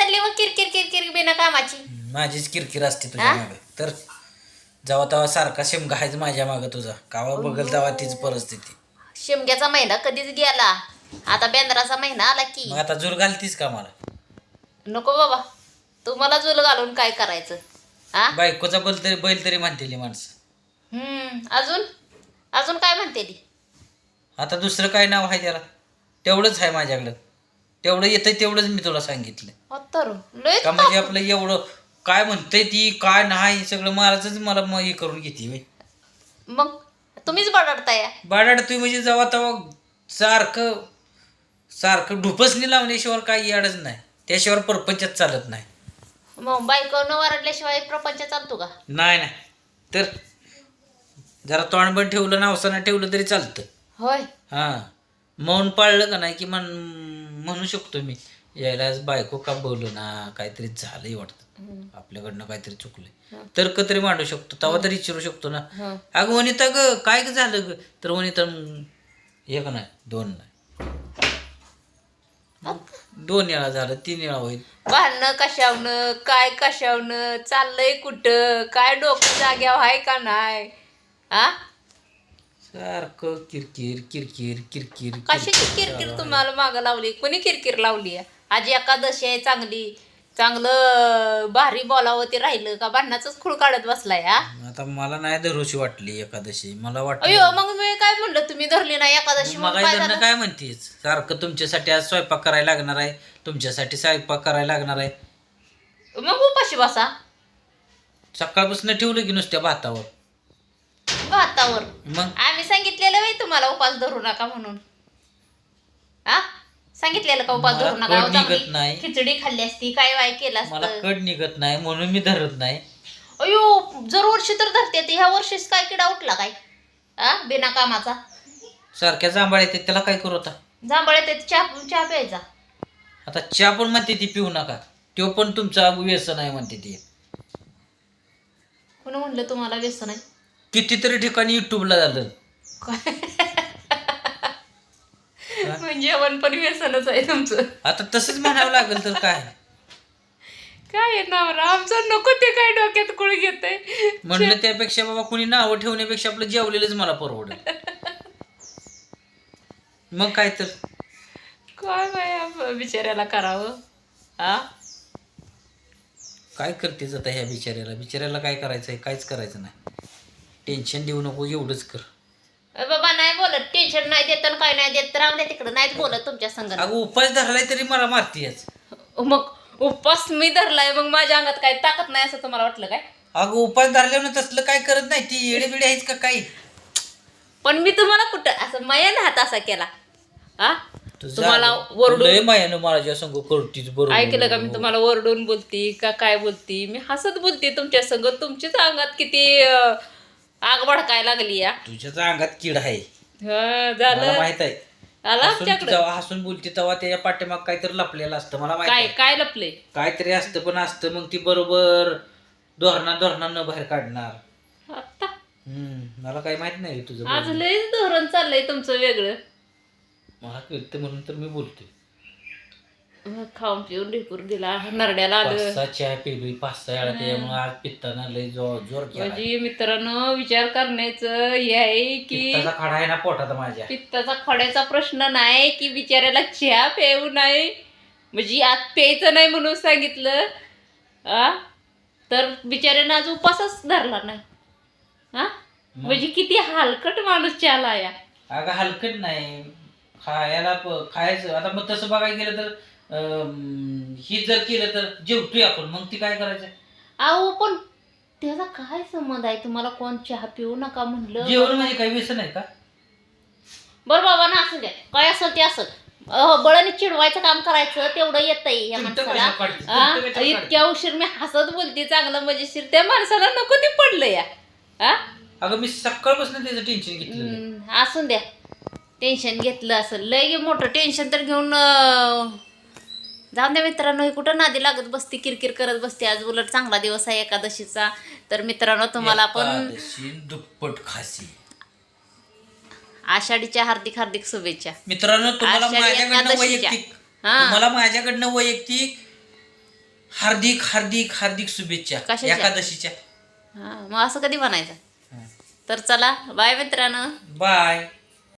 चालली व किरकिर किरकिर बिना कामाची. माझीच किरकिर असते तुझ्या? मागे. तर जेव्हा तेव्हा सारखा शेमगा आहेच माझ्या मागं तुझा. कावा बघल तेव्हा तीच परिस्थिती. शिमग्याचा महिना कधीच गेला. आता बेंद्राचा महिना आला की. मग आता जोर घालतीस का मला? नको बाबा. तुम्हाला जुल घालून काय करायचं? हा बायकोचा बैल तरी बैल तरी म्हणतेली माणसं. हम्म अजून? अजून काय म्हणते ती आता दुसरं काय नाव आहे त्याला? तेवढंच आहे माझ्याकडं. तेवढं येतंय तेवढंच मी तुला सांगितलं. तर लय का म्हणजे आपलं एवढं काय म्हणतंय ती काय नाही सगळं महाराजच मला मग हे करून घेते होय. मग तुम्हीच बडडताय. बाडाड तुम्ही म्हणजे जेव्हा तेव्हा सारखं सारखं ढुपसणी लावण्याशिवाय काही अडच नाही. त्याशिवाय परपंचात चालत नाही. मग बायकोनं वरडल्याशिवाय प्रपंच चालतो का? नाही नाही. तर जरा तोंड पण ठेवलं नावसानं ठेवलं तरी चालतं. होय. हां. मौन पाळलं का नाही की म्हण म्हणू शकतो मी. यायला बायको का बोलू ना काहीतरी झालंय वाटतं. आपल्याकडनं काहीतरी चुकलंय. तर्क तरी मांडू शकतो. तेव्हा तरी विचारू शकतो ना. अगं वनिता ग काय झालं ग? तर वनिता "हं, एक नाही दोन नाही. दोन वेळा झालं तीन वेळा होईल. भांडणं कशावनं काय कशावनं चाललंय कुठं काय डोकं जाग्यावर आहे का नाही? हा सारखं किरकिर किरकिर किरकिर कशाची किरकिर तुम्हाला मागं लावली? कोणी किरकिर लावली? आज एकादशी आहे चांगली. चांगलं भारी बोलावं ते राहिलं का? भांडणाच खूळ काढत बसलाय हा? आता मला नाही धरूशी वाटली एकादशी. मला अयो वाटलं मग मी काय म्हणलं? तुम्ही धरली नाही एकादशी मग काय झालं काय म्हणतेस? सारखं तुमच्यासाठी आज स्वयंपाक करायला लागणार आहे. तुमच्यासाठी स्वयंपाक करायला लागणार आहे. मग उपाशी बसा. सकाळपासून ठेवलं की नुसत्या भातावर. भातावर मग? आम्ही सांगितलेलं बाई तुम्हाला उपास धरू नका म्हणून. हा? सांगितलेलं का उपास मला धरू नका? कळ अहो, चांगली निघत नाही. खिचडी खाल्ली असती काय वाय केलं मला असतं? कड निघत नाही म्हणून मी धरत नाही. अयो जर वर्षी तर धरते ती. ह्या वर्षीच काय किडा उठला काय? हा बिना कामाचा. सारख्या जांभळ्या येतात त्याला काय करू आता? जांभळे ते चहा चहा प्यायचा. आता चहा पण म्हणते ती पिऊ नका. तो पण तुमचा व्यसन आहे म्हणते ती. कोणी म्हणलं तुम्हाला व्यसन आहे? कितीतरी ठिकाणी युट्यूबला झालं. म्हणजे जेवण पण व्यसनच आहे तुमचं. आता तसंच म्हणावं लागेल तर काय? काय आहे नवरा आमचं नको ते काय डोक्यात कुळ घेत म्हणलं त्यापेक्षा बाबा कुणी नावं ठेवण्यापेक्षा आपलं जेवलेलंच मला परवडेल. मग काय तर. काय बाया बिचाऱ्याला करावं? हा काय करतेच आता ह्या बिचाऱ्याला? बिचाऱ्याला काय करायचं आहे काहीच करायचं नाही. टेन्शन देऊ नको एवढंच कर. अ बाबा नाही बोलत. टेन्शन नाही देत आणि काय नाही देत. राहून द्या तिकडं. नाहीच बोलत तुमच्या संग अगं उपास धरलाय तरी मला मारतीयच मग उपवास मी धरलाय मग माझ्या अंगात काय ताकद नाही असं तुम्हाला वाटलं काय? अगं उपास धरल्यानं तसलं काय करत नाही. ती येडे बिडे आहेच का काही पण मी तुम्हाला कुठं असं मयान हात असा केला? हा तुम्हाला लय वरडून मायानं माझ्या संग. करतीच बरोबर ऐकलं का मी तुम्हाला वरडून बोलती का काय बोलती? मी हसत बोलते तुमच्या संग. तुमच्याच अंगात किती अं, आग भडकाय लागली या. तुझ्याच अंगात किड आहे. हं, मला झालं माहीत आहे. आला हसून आमच्याकडं? जेव्हा हसून बोलते तेव्हा त्याच्या पाठीमाग काहीतरी लपलेलं असतं. मला माहीत काय आहे. काय लपले? काहीतरी असतं पण असतं. मग ती बरोबर धोरणा धोरणानं बाहेर काढणार. आता? हम्म मला काही माहीत नाही रे तुझं आज बोलणं. लयच धोरण चाललंय तुमचं वेगळं. मला कळतं म्हणून तर मी बोलतोय. मग खाऊन पिऊन ढेकूर दिला. नरड्याला आलं. सहा चहा पिलोय पाच सहा वेळा त्याच्यामुळे आज पित्ताना लय जोर जोर केला म्हणजे मित्रांनो विचार करण्याचं हे आहे की पित्ताचा खडा आहे ना पोटात माझ्या. पित्ताचा खड्याचा प्रश्न नाही की बिचाऱ्याला चहा प्याऊ नाही. म्हणजे आज प्यायचं नाही म्हणून सांगितलं. आ? तर बिचाऱ्यानं आज उपासच धरला नाही. हा म्हणजे किती हलकट माणूस चहाला या. अगं हलकट नाही. खायला प- खायचं. आता मग तसं बघायला गेलं तर ही जर केलं तर जेवतोय आपण मग ती काय करायचं? अहो पण त्याचा काय संबंध आहे? तुम्हाला कोण चहा पिऊ नका म्हणलं. जेवण म्हणजे काही व्यसन आहे का? बरं बाबा ना असं द्या. काय असेल ते असेल. अहो, बळाने चिडवायचं काम करायचं तेवढं येतंय या तुमचं माणसाला. कशाला काढते? आ? तुमचं कशाला इतक्या उशीर मी हसत बोलते चांगलं मजेशीर त्या माणसाला नको ते पडलं या. हा अगं मी सकाळपासून त्याचं टेन्शन घेतलं हम्म, असून द्या. टेन्शन घेतलं असं लय मोठं टेन्शन तर घेऊन अं, जाऊन द्या मित्रांनो हे कुठं नादी लागत बसते किरकिर करत बसते. आज उलट चांगला दिवस आहे एकादशीचा. तर मित्रांनो तुम्हाला पण एकादशी दुप्पट खासी. आषाढीच्या हार्दिक हार्दिक शुभेच्छा. मित्रांनो तुम्हाला आषाढी माझ्याकडनं एकादशीच्या. वैयक्तिक हा. तुम्हाला माझ्याकडनं वैयक्तिक हार्दिक हार्दिक हार्दिक शुभेच्छा. कशाच्या? एकादशीच्या. हा मग असं कधी म्हणायचं? तर चला बाय मित्रांनो. बाय